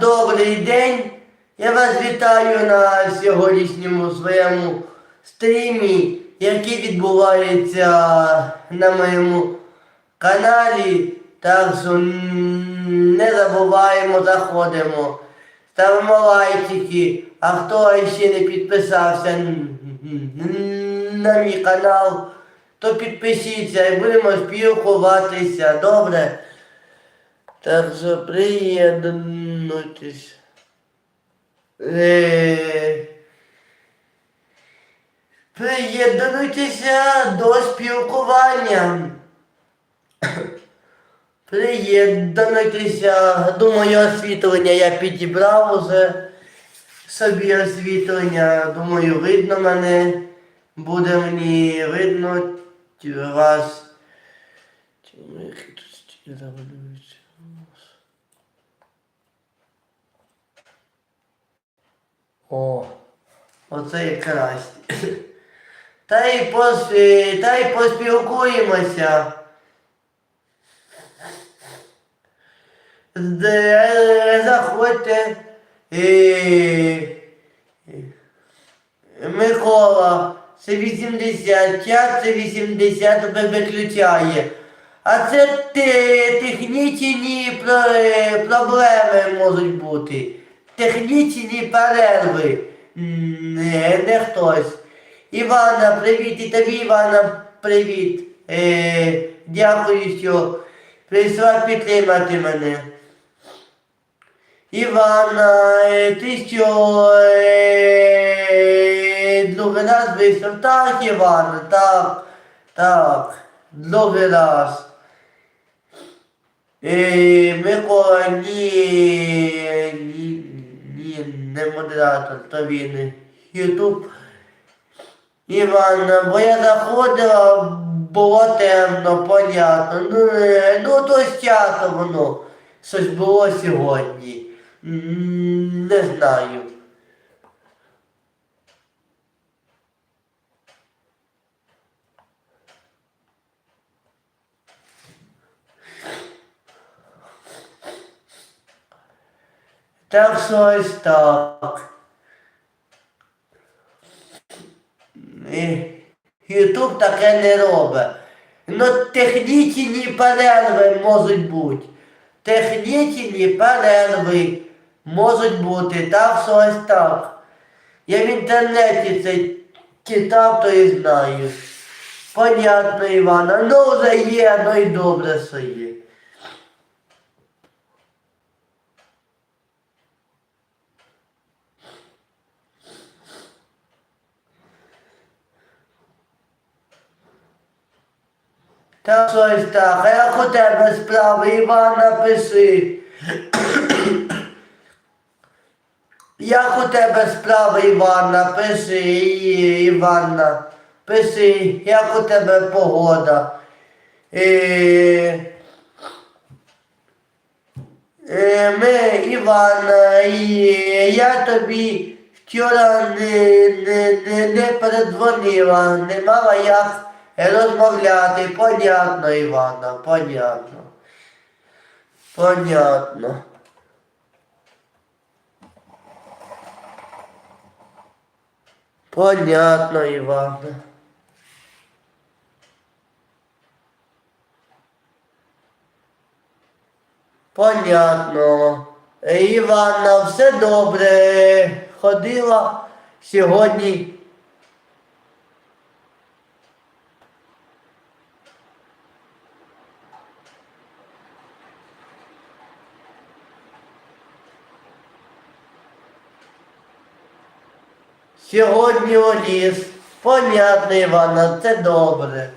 добрий день. Я вас вітаю на сьогоднішньому своєму стрімі, який відбувається на моєму каналі. Так що не забуваємо, заходимо, ставимо лайчики. А хто ще не підписався на мій канал, то підпишіться і будемо спілкуватися. Добре? Так що Е, Приєднуйтеся до спілкування. Приєднуйтеся. Думаю, освітлення я підібрав уже собі освітлення. Думаю, видно мене. Буде мені видно вас. Чому я тут О, оце якраз. Та й пос, е, та й поспілкуємося. З- Заходьте. Е, Микола, це 80, час це 80 ви- виключає. А це те, технічні е, проблеми можуть бути. Технічні перерви. Не, не хтось. Івана, привіт, і тобі, Івана, привіт. Е, дякую, що прийшла підтримати мене. Івана, е, ти що е, другий раз вийшов? Так, Івана, так, так, другий раз. Е, Микола, ні, не модератор, то він Ютуб. Іван, бо я заходила, було темно, понятно. Ну, е, ну то стято воно щось було сьогодні. Не знаю. Так що ось так. Ютуб таке не робить. Ну технічні перерви можуть бути. Технічні перерви можуть бути. Так що ось так. Я в інтернеті це читав, то і знаю. Понятно, Івана. Ну вже є, ну і добре, що є. Так щось так, а як у тебе справи, Іван, напиши. Як у тебе справи, Іван, напиши, І- Іванна. Пиши, як у тебе погода. Е, е, ми, Іванна, і я тобі вчора не, не, не, не передзвонила, не мала як розмовляти. Понятно, Іванна, понятно. Понятно. Понятно, Іванна. Понятно. Іванна, все добре. Ходила сьогодні. Сьогодні у ліс. Понятно, Іванна, це добре.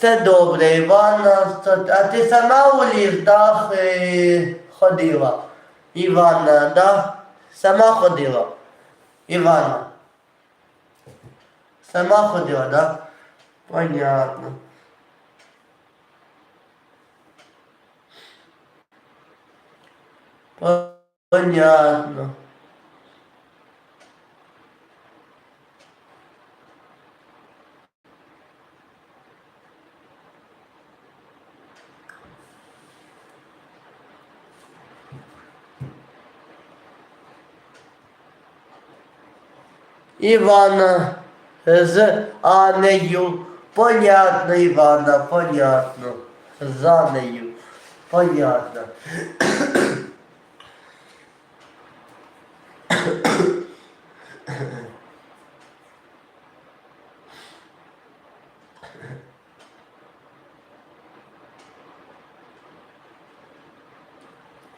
Це добре, Іванна. А ти сама у ліс, да, е, ходила? Іванна, да? Сама ходила? Іванна. Сама ходила, да? Понятно. Понятно. Івана з Анею. Понятно, Івана, понятно. За нею. Понятно.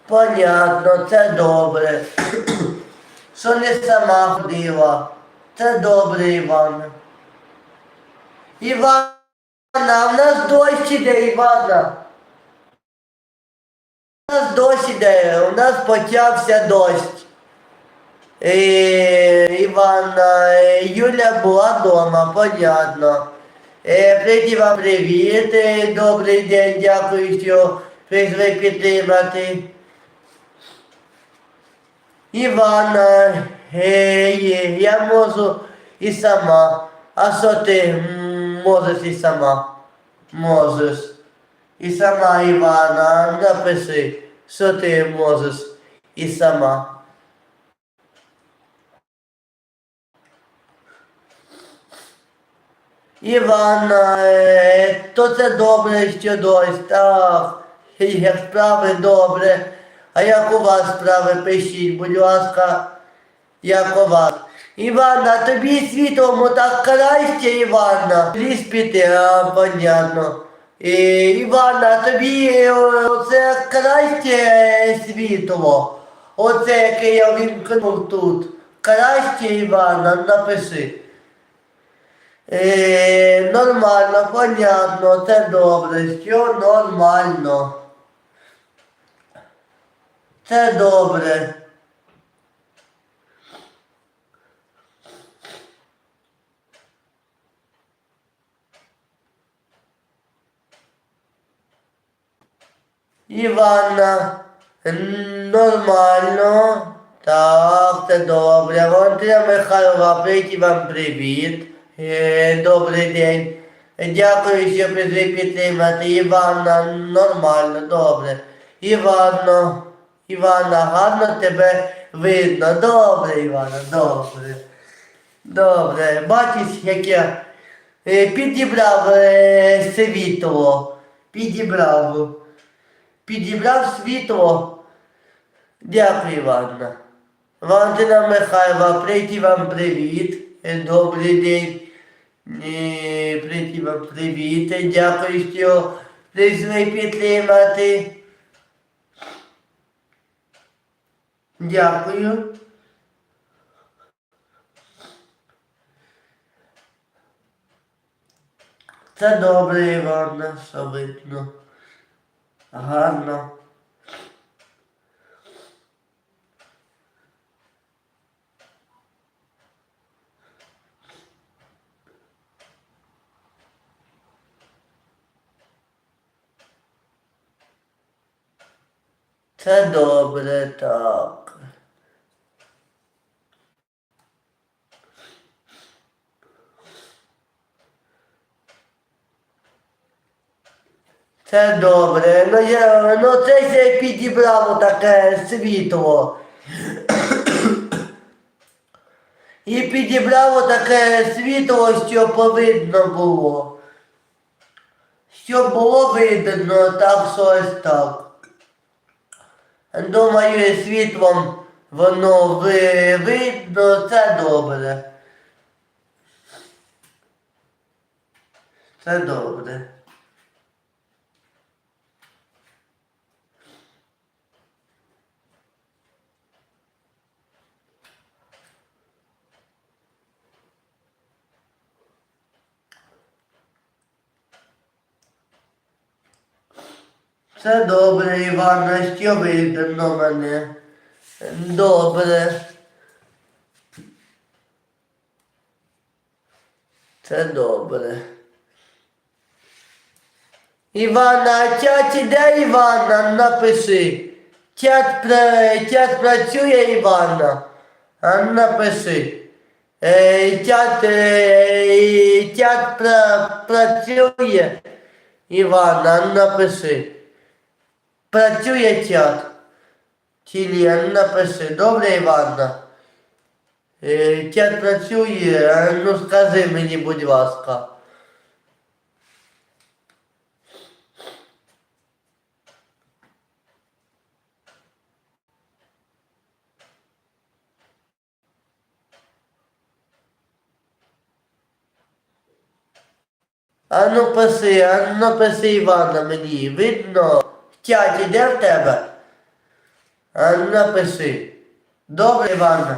Понятно, це добре. Що не сама ходила. Це добре, Івана. Івана, в нас дощ іде, Івана. У нас дощ іде, у нас почався дощ. Е, Івана, е, Юля була вдома, понятно. Е, Прийти вам привіт, добрий день, дякую, що прийшли підтримати. Івана, я можу і сама. А що ти можеш і сама? Можеш. І сама Івана, напиши, що ти можеш і сама. Івана, е, то це добре, що дощ, так, як справи добре. А як у вас справи пишіть, будь ласка, як у вас. Івана, тобі світлому так краще, Івана. Ліс піти, а, понятно. І, Івана, тобі е, оце краще світло. Оце, яке я вімкнув тут. Краще, Івана, напиши. Е, нормально, понятно, це добре, що нормально. Це добре. Іванна, нормально. Так, це добре. Валентина Михайлова, прийти вам привіт. Е, добрий день. Дякую, що прийшли підтримати. Іванна, нормально, добре. Іванно, Іванна, гарно тебе видно. Добре, Іванна, добре. Добре. Бачиш, як я е, підібрав е, світло. Підібрав. Підібрав світло. Дякую, Іванна. Валентина Михайлова, прийти вам привіт. Добрий день. Е, Прийти привіт. Дякую, що прийшли підтримати. Дякую. Це добре, Іванна, що видно. Гарно. Це добре, так. Це добре. Ну я ну це я підібрав таке світло. І підібрав таке світло, щоб видно було. Щоб було видно, так щось так. Думаю, світлом воно видно, це добре. Це добре. Це добре, Івана, що видно мене. Добре. Це добре. Івана, чат іде Івана, напиши. Чат, чат працює Івана. А напиши. Е, чат, е, чат пра- працює. Івана, напиши. Працює чат. Ні, напиши. Добре, Іванна. Е, Чат працює, ну скажи мені, будь ласка. А ну писи, а ну писи Івана мені, видно? В іде де в тебе? Ну напиши. Добре, Івана.